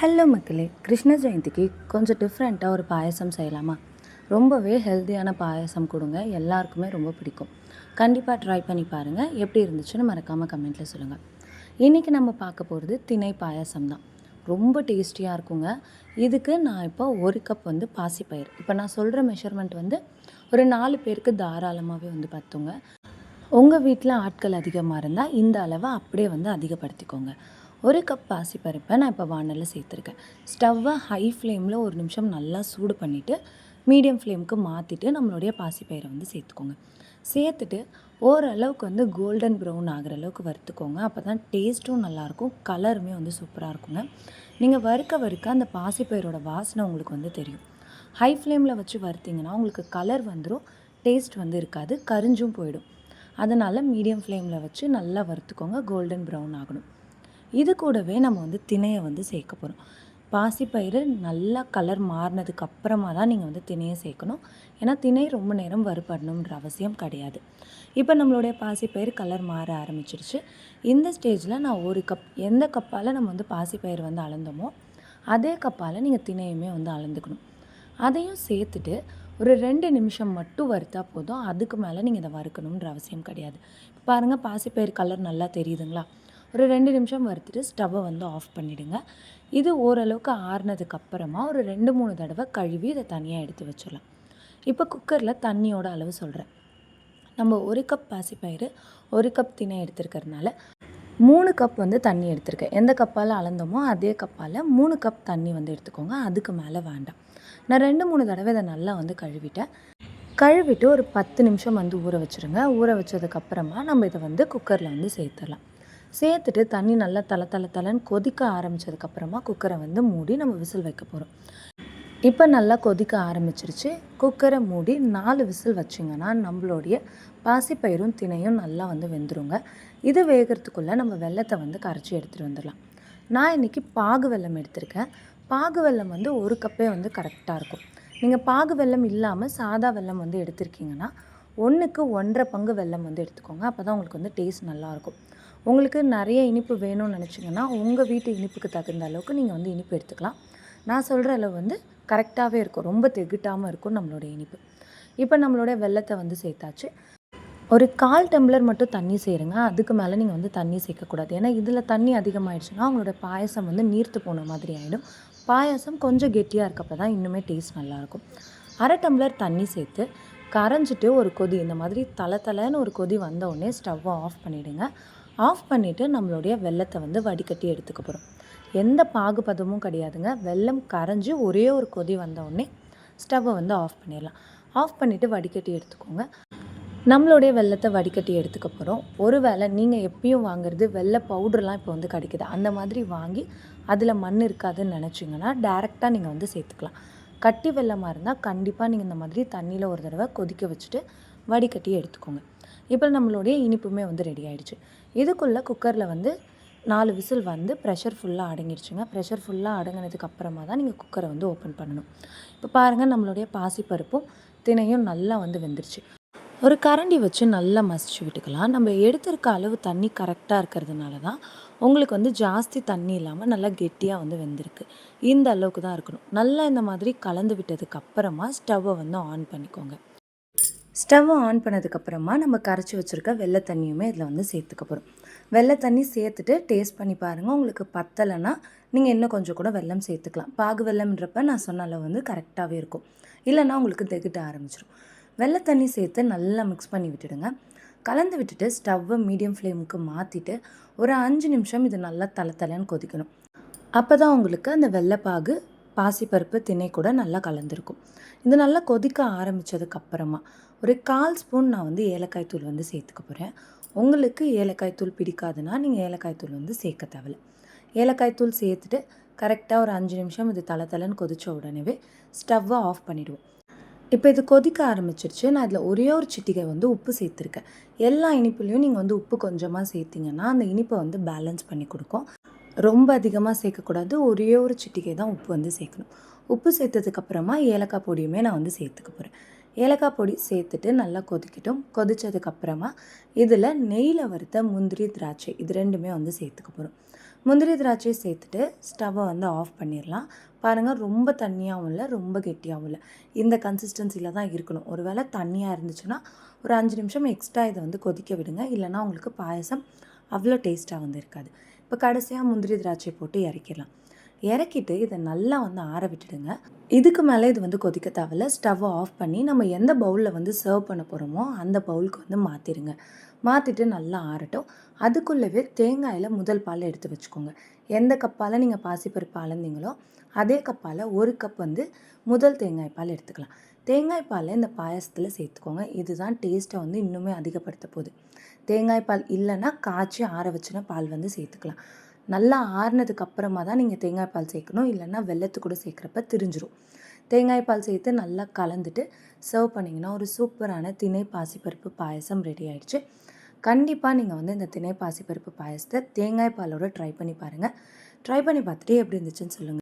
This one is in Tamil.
ஹலோ மக்களே. கிருஷ்ண ஜெயந்திக்கு கொஞ்சம் டிஃப்ரெண்ட்டாக ஒரு பாயசம் செய்யலாமா? ரொம்பவே ஹெல்த்தியான பாயசம் கொடுங்க. எல்லாருக்குமே ரொம்ப பிடிக்கும். கண்டிப்பாக ட்ரை பண்ணி பாருங்கள் எப்படி இருந்துச்சுன்னு மறக்காமல் கமெண்ட்டில் சொல்லுங்கள் இன்றைக்கி நம்ம பார்க்க போகிறது திணை பாயசம் தான். ரொம்ப டேஸ்டியாக இருக்குங்க. இதுக்கு நான் இப்போ ஒரு கப் வந்து பாசிப்பயிர். இப்போ நான் சொல்கிற மெஷர்மெண்ட் வந்து ஒரு நாலு பேருக்கு தாராளமாகவே வந்து பார்த்துங்க உங்கள் வீட்டில் ஆட்கள் அதிகமாக இருந்தால் இந்த அளவை அப்படியே வந்து அதிகப்படுத்திக்கோங்க. ஒரு கப் பாசிப்பருப்பை நான் இப்போ வானலில் சேர்த்துருக்கேன். ஸ்டவ்வை ஹை ஃப்ளேமில் ஒரு நிமிஷம் நல்லா சூடு பண்ணிவிட்டு மீடியம் ஃப்ளேமுக்கு மாற்றிட்டு நம்மளுடைய பாசிப்பயிரை வந்து சேர்த்துக்கோங்க. சேர்த்துட்டு ஓரளவுக்கு வந்து கோல்டன் ப்ரௌன் ஆகிற அளவுக்கு வறுத்துக்கோங்க. அப்போ தான் டேஸ்ட்டும் நல்லாயிருக்கும் கலருமே வந்து சூப்பராக இருக்குங்க. நீங்கள் வறுக்க வறுக்க அந்த பாசிப்பயிரோட வாசனை உங்களுக்கு வந்து தெரியும். ஹை ஃப்ளேமில் வச்சு வறுத்தீங்கன்னா உங்களுக்கு கலர் வந்துடும் டேஸ்ட் வந்து இருக்காது கரிஞ்சும் போயிடும். அதனால் மீடியம் ஃப்ளேமில் வச்சு நல்லா வறுத்துக்கோங்க கோல்டன் ப்ரௌன் ஆகணும். இது கூடவே நம்ம வந்து திணையை வந்து சேர்க்க போகிறோம் பாசிப்பயிறு நல்லா கலர் மாறினதுக்கு அப்புறமா தான் நீங்கள் வந்து திணையை சேர்க்கணும். ஏன்னா திணை ரொம்ப நேரம் வறுபடணுன்ற அவசியம் கிடையாது. இப்போ நம்மளுடைய பாசிப்பயிறு கலர் மாற ஆரம்பிச்சிருச்சு. இந்த ஸ்டேஜில் நான் ஒரு கப் எந்த கப்பால் நம்ம வந்து பாசிப்பயிறு வந்து அளந்தோமோ அதே கப்பால் நீங்கள் திணையுமே வந்து அளந்துக்கணும். அதையும் சேர்த்துட்டு ஒரு ரெண்டு நிமிஷம் மட்டும் வறுத்தா போதும். அதுக்கு மேலே நீங்கள் இதை வறுக்கணுன்ற அவசியம் கிடையாது. இப்போ பாருங்கள் பாசிப்பயிறு கலர் நல்லா தெரியுதுங்களா? ஒரு ரெண்டு நிமிஷம் வறுத்துட்டு ஸ்டவ்வை வந்து ஆஃப் பண்ணிவிடுங்க இது ஓரளவுக்கு ஆறுனதுக்கு அப்புறமா ஒரு ரெண்டு மூணு தடவை கழுவி இதை தனியாக எடுத்து வச்சிடலாம். இப்போ குக்கரில் தண்ணியோட அளவு சொல்கிறேன் நம்ம ஒரு கப் பாசிப்பயிறு ஒரு கப் தினை எடுத்துருக்கறனால மூணு கப் வந்து தண்ணி எடுத்திருக்கேன். எந்த கப்பால் அளந்தோமோ அதே கப்பால் மூணு கப் தண்ணி வந்து எடுத்துக்கோங்க. அதுக்கு மேலே வேண்டாம். நான் ரெண்டு மூணு தடவை இதை நல்லா வந்து கழுவிட்டேன். கழுவிட்டு ஒரு பத்து நிமிஷம் வந்து ஊற வச்சுருங்க. ஊற வச்சதுக்கப்புறமா நம்ம இதை வந்து குக்கரில் வந்து சேர்த்துடலாம். சேர்த்துட்டு தண்ணி நல்லா தலை தலை தலைன்னு கொதிக்க ஆரம்பித்ததுக்கப்புறமா குக்கரை வந்து மூடி நம்ம விசில் வைக்க போகிறோம் இப்போ நல்லா கொதிக்க ஆரம்பிச்சிருச்சு. குக்கரை மூடி நாலு விசில் வச்சிங்கன்னா நம்மளுடைய பாசிப்பயிரும் திணையும் நல்லா வந்து வெந்துருங்க. இது வேகிறதுக்குள்ளே நம்ம வெள்ளத்தை வந்து கரைச்சி எடுத்துகிட்டு வந்துடலாம். நான் இன்றைக்கி பாகு வெல்லம் எடுத்திருக்கேன். பாகு வெல்லம் வந்து ஒரு கப்பே வந்து கரெக்டாக இருக்கும். நீங்கள் பாகு வெல்லம் இல்லாமல் சாதா வெல்லம் வந்து எடுத்திருக்கீங்கன்னா ஒன்றுக்கு ஒன்றரை பங்கு வெல்லம் வந்து எடுத்துக்கோங்க. அப்போ தான் உங்களுக்கு வந்து டேஸ்ட் நல்லாயிருக்கும் உங்களுக்கு நிறைய இனிப்பு வேணும்னு நினச்சிங்கன்னா உங்கள் வீட்டு இனிப்புக்கு தகுந்த அளவுக்கு நீங்கள் வந்து இனிப்பு எடுத்துக்கலாம். நான் சொல்கிற அளவு வந்து கரெக்டாகவே இருக்கும். ரொம்ப தெகிட்டாமல் இருக்கும் நம்மளோட இனிப்பு. இப்போ நம்மளோட வெள்ளத்தை வந்து சேர்த்தாச்சு. ஒரு கால் டம்ளர் மட்டும் தண்ணி சேருங்க. அதுக்கு மேலே நீங்கள் வந்து தண்ணி சேர்க்கக்கூடாது. ஏன்னா இதில் தண்ணி அதிகமாகிடுச்சுன்னா அவங்களோட பாயசம் வந்து நீர்த்து போன மாதிரி ஆகிடும் பாயசம் கொஞ்சம் கெட்டியாக இருக்கப்போ தான் இன்னுமே டேஸ்ட் நல்லாயிருக்கும். அரை டம்ளர் தண்ணி சேர்த்து கரைஞ்சிட்டு ஒரு கொதி இந்த மாதிரி தலை தலைன்னு ஒரு கொதி வந்த ஸ்டவ்வை ஆஃப் பண்ணிவிடுங்க ஆஃப் பண்ணிவிட்டு நம்மளுடைய வெள்ளத்தை வந்து வடிகட்டி எடுத்துக்க போகிறோம் எந்த பாகுபதமும் கிடையாதுங்க. வெள்ளம் கரைஞ்சி ஒரே ஒரு கொதி வந்தவுடனே ஸ்டவ்வை வந்து ஆஃப் பண்ணிடலாம். ஆஃப் பண்ணிவிட்டு வடிகட்டி எடுத்துக்கோங்க. நம்மளுடைய வெள்ளத்தை வடிகட்டி எடுத்துக்க போகிறோம் ஒரு வேளை நீங்கள் எப்பயும் வாங்குறது வெள்ளை பவுடர்லாம் இப்போ வந்து கிடைக்குது. அந்த மாதிரி வாங்கி அதில் மண் இருக்காதுன்னு நினச்சிங்கன்னா டேரெக்டாக நீங்கள் வந்து சேர்த்துக்கலாம். கட்டி வெள்ளமாக இருந்தால் கண்டிப்பாக நீங்கள் இந்த மாதிரி தண்ணியில் ஒரு தடவை கொதிக்க வச்சுட்டு வடிகட்டி எடுத்துக்கோங்க. இப்போ நம்மளுடைய இனிப்புமே வந்து ரெடி ஆகிடுச்சு இதுக்குள்ளே குக்கரில் வந்து நாலு விசில் வந்து ப்ரெஷர் ஃபுல்லாக அடங்கிடுச்சுங்க ப்ரெஷர் ஃபுல்லாக அடங்கினதுக்கு அப்புறமா தான் நீங்கள் குக்கரை வந்து ஓப்பன் பண்ணணும். இப்போ பாருங்கள் நம்மளுடைய பாசிப்பருப்பும் தினையும் நல்லா வந்து வெந்துருச்சு. ஒரு கரண்டி வச்சு நல்லா மசிச்சு விட்டுக்கலாம். நம்ம எடுத்திருக்க அளவு தண்ணி கரெக்டாக இருக்கிறதுனால தான் உங்களுக்கு வந்து ஜாஸ்தி தண்ணி இல்லாமல் நல்லா கெட்டியாக வந்து வெந்திருக்கு. இந்த அளவுக்கு தான் இருக்கணும். நல்லா இந்த மாதிரி கலந்து விட்டதுக்கு அப்புறமா ஸ்டவ்வை வந்து ஆன் பண்ணிக்கோங்க. ஸ்டவ்வை ஆன் பண்ணதுக்கப்புறமா நம்ம கரைச்சி வச்சுருக்க வெள்ளை தண்ணியுமே இதில் வந்து சேர்த்துக்க போகிறோம் வெள்ளை தண்ணி சேர்த்துட்டு டேஸ்ட் பண்ணி பாருங்கள் உங்களுக்கு பத்தலைன்னா நீங்கள் இன்னும் கொஞ்சம் கூட வெள்ளம் சேர்த்துக்கலாம். பாகு வெள்ளம்ன்றப்ப நான் சொன்ன அளவு வந்து கரெக்டாகவே இருக்கும். இல்லைன்னா உங்களுக்கு தெகிட்ட ஆரம்பிச்சிடும் வெள்ளை தண்ணி சேர்த்து நல்லா மிக்ஸ் பண்ணி விட்டுடுங்க. கலந்து விட்டுட்டு ஸ்டவ்வை மீடியம் ஃப்ளேமுக்கு மாற்றிட்டு ஒரு அஞ்சு நிமிஷம் இது நல்லா தலை தலைன்னு கொதிக்கணும். அப்போ தான் உங்களுக்கு அந்த வெள்ளைப்பாகு பாசிப்பருப்பு திணை கூட நல்லா கலந்துருக்கும். இது நல்லா கொதிக்க ஆரம்பித்ததுக்கப்புறமா ஒரு கால் ஸ்பூன் நான் வந்து ஏலக்காய் தூள் வந்து சேர்த்துக்க போகிறேன் உங்களுக்கு ஏலக்காய் தூள் பிடிக்காதுன்னா நீங்கள் ஏலக்காய் தூள் வந்து சேர்க்க தேவையில்ல. ஏலக்காய் தூள் சேர்த்துட்டு கரெக்டாக ஒரு அஞ்சு நிமிஷம் இது தலை தலைன்னு கொதித்த உடனே ஸ்டவ்வை ஆஃப் பண்ணிவிடுவோம் இப்போ இது கொதிக்க ஆரம்பிச்சிருச்சு. நான் அதில் ஒரே ஒரு சிட்டிகை வந்து உப்பு சேர்த்துருக்கேன். எல்லா இனிப்புலேயும் நீங்கள் வந்து உப்பு கொஞ்சமாக சேர்த்திங்கன்னா அந்த இனிப்பை வந்து பேலன்ஸ் பண்ணி கொடுக்கும். ரொம்ப அதிகமாக சேர்க்கக்கூடாது. ஒரே ஒரு சிட்டிகை தான் உப்பு வந்து சேர்க்கணும். உப்பு சேர்த்ததுக்கப்புறமா ஏலக்காய் பொடியுமே நான் வந்து சேர்த்துக்க போகிறேன் ஏலக்காய் பொடி சேர்த்துட்டு நல்லா கொதிக்கட்டும். கொதித்ததுக்கப்புறமா இதில் நெய்யில் வறுத்த முந்திரி திராட்சை இது ரெண்டுமே வந்து சேர்த்துக்க போகிறோம் முந்திரி திராட்சையை சேர்த்துட்டு ஸ்டவ்வை வந்து ஆஃப் பண்ணிடலாம். பாருங்கள் ரொம்ப தண்ணியாகவும் இல்லை ரொம்ப கெட்டியாகவும் இல்லை. இந்த கன்சிஸ்டன்சியில் தான் இருக்கணும். ஒருவேளை தண்ணியாக இருந்துச்சுன்னா ஒரு அஞ்சு நிமிஷம் எக்ஸ்ட்ரா இதை வந்து கொதிக்க விடுங்க. இல்லைன்னா உங்களுக்கு பாயசம் அவ்வளோ டேஸ்ட்டாக வந்து இருக்காது. இப்போ கடைசியாக முந்திரி திராட்சை போட்டு இறக்கிடலாம். இறக்கிட்டு இதை நல்லா வந்து ஆற விட்டுடுங்க. இதுக்கு மேலே இது வந்து கொதிக்க தேவையில்ல. ஸ்டவ்வை ஆஃப் பண்ணி நம்ம எந்த பவுலில் வந்து சர்வ் பண்ண போகிறோமோ அந்த பவுலுக்கு வந்து மாற்றிடுங்க மாற்றிட்டு நல்லா ஆறட்டும். அதுக்குள்ளவே தேங்காயில் முதல் பால் எடுத்து வச்சுக்கோங்க. எந்த கப்பால் நீங்கள் பாசிப்பருப்பு அளந்தீங்களோ அதே கப்பால் ஒரு கப் வந்து முதல் தேங்காய் பால் எடுத்துக்கலாம். தேங்காய் பாலை இந்த பாயசத்தில் சேர்த்துக்கோங்க. இதுதான் டேஸ்ட்டை வந்து இன்னுமே அதிகப்படுத்த போகுது. தேங்காய் பால் இல்லைன்னா காய்ச்சி ஆற வச்சுன பால் வந்து சேர்த்துக்கலாம். நல்லா ஆறினதுக்கு அப்புறமா தான் நீங்கள் தேங்காய் பால் சேர்க்கணும். இல்லைன்னா வெள்ளத்து கூட சேர்க்குறப்ப திரிஞ்சிரும். தேங்காய் பால் சேர்த்து நல்லா கலந்துட்டு சர்வ் பண்ணிங்கன்னா ஒரு சூப்பரான திணை பாசிப்பருப்பு பாயசம் ரெடி ஆயிடுச்சு. கண்டிப்பாக நீங்கள் வந்து இந்த திணை பாசிப்பருப்பு பாயசத்தை தேங்காய் பாலோட ட்ரை பண்ணி பாருங்கள் ட்ரை பண்ணி பார்த்துட்டு எப்படி இருந்துச்சுன்னு சொல்லுங்கள்